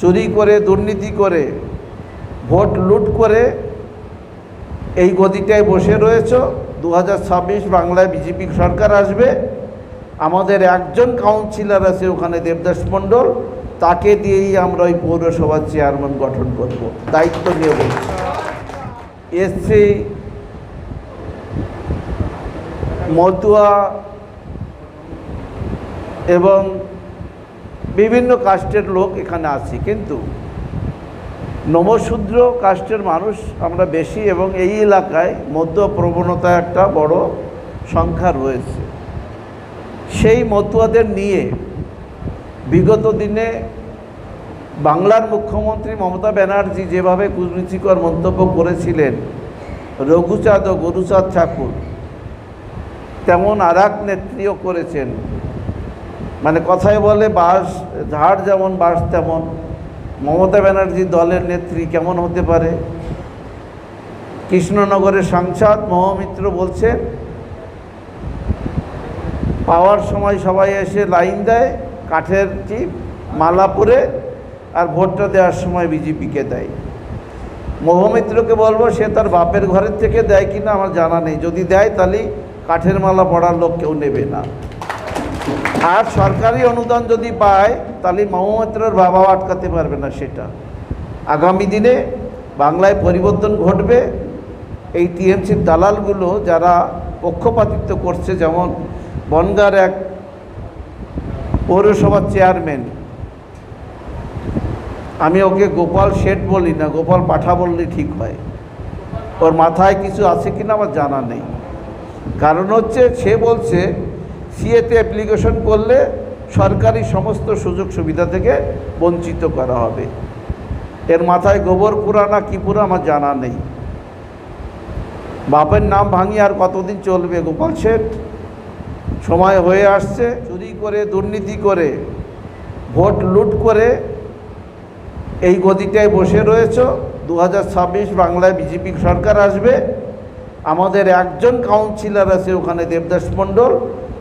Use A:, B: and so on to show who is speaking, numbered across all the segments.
A: চুরি করে, দুর্নীতি করে, ভোট লুট করে, এই গদিটায় বসে রয়েছ। দু হাজার ছাব্বিশ বাংলায় বিজেপি সরকার আসবে। আমাদের একজন কাউন্সিলর আছে ওখানে দেবদাস মণ্ডল। তাকে দিয়েই আমরা ওই পৌরসভার চেয়ারম্যান গঠন করব। দায়িত্ব নিয়ে বলছি। এসছি মতুয়া এবং বিভিন্ন কাস্টের লোক এখানে আছি, কিন্তু নমশূদ্র কাস্টের মানুষ আমরা বেশি এবং এই এলাকায় মধ্য প্রবণতা একটা বড় সংখ্যা রয়েছে। সেই মতুয়াদের নিয়ে বিগত দিনে বাংলার মুখ্যমন্ত্রী মমতা ব্যানার্জি যেভাবে কুরুচিকর মন্তব্য করেছিলেন, রঘুচাঁদ ও গরুচাঁদ ঠাকুর, তেমন আর এক নেত্রীও করেছেন। মানে কথায় বলে বাস, ঝাড় যেমন, বাস তেমন। মমতা ব্যানার্জি দলের নেত্রী কেমন হতে পারে? কৃষ্ণনগরের সাংসদ মহামিত্র বলছেন, পাওয়ার সময় সবাই এসে লাইন দেয়, কাঠের চিপ মালা পরে আর ভোটটা দেওয়ার সময় বিজেপিকে দেয়। মহামিত্রকে বলব, সে তার বাপের ঘরের থেকে দেয় কিনা আমার জানা নেই। যদি দেয় তাহলে কাঠের মালা পড়ার লোক কেউ নেবে না। আর সরকারি অনুদান যদি পায়, তাহলে মহামিত্রর বাবাও আটকাতে পারবে না সেটা। আগামী দিনে বাংলায় পরিবর্তন ঘটবে। এই টিএমসির দালালগুলো যারা পক্ষপাতিত্ব করছে, যেমন বনগার এক পৌরসভার চেয়ারম্যান। আমি ওকে গোপাল শেঠ বলি না, গোপাল পাঠা বললে ঠিক হয়। ওর মাথায় কিছু আছে কিনা আমার জানা নেই। কারণ হচ্ছে, সে বলছে সিএতে অ্যাপ্লিকেশন করলে সরকারি সমস্ত সুযোগ সুবিধা থেকে বঞ্চিত করা হবে। এর মাথায় গোবর পুরা না কি পুরা আমার জানা নেই। বাপের নাম ভাঙি আর কতদিন চলবে গোপাল শেঠ সময় হয়ে আসছে, চুরি করে, দুর্নীতি করে, ভোট লুট করে এই গদিটায় বসে রয়েছ। দু হাজার ছাব্বিশ বাংলায় বিজেপি সরকার আসবে। আমাদের একজন কাউন্সিলর আছে ওখানে দেবদাস মণ্ডল।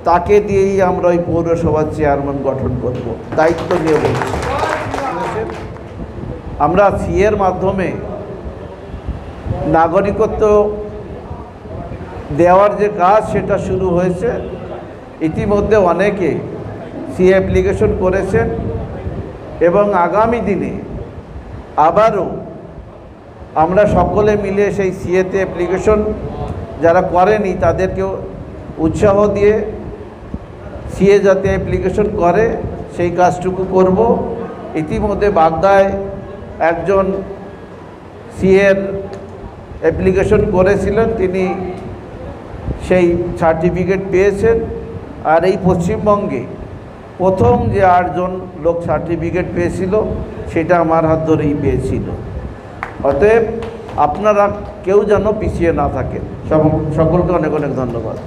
A: তাকে দিয়েই আমরা ওই পৌরসভার চেয়ারম্যান গঠন করব। দায়িত্ব নিয়ে বলছি। আমরা সিএর মাধ্যমে নাগরিকত্ব দেওয়ার যে কাজ, সেটা শুরু হয়েছে। ইতিমধ্যে অনেকে সি অ্যাপ্লিকেশন করেছেন এবং আগামী দিনে আবারও আমরা সকলে মিলে সেই সিএতে অ্যাপ্লিকেশন যারা করেনি, তাদেরকেও উৎসাহ দিয়ে সিএ যাতে অ্যাপ্লিকেশন করে, সেই কাজটুকু করব। ইতিমধ্যে বাগদায় একজন সিএর অ্যাপ্লিকেশন করেছিলেন, তিনি সেই সার্টিফিকেট পেয়েছেন। আর এই পশ্চিমবঙ্গে প্রথম যে আটজন লোক সার্টিফিকেট পেয়েছিল, সেটা আমার হাত ধরেই পেয়েছিল। অতএব আপনারা কেউ যেন পিছিয়ে না থাকেন। সকলকে অনেক অনেক ধন্যবাদ।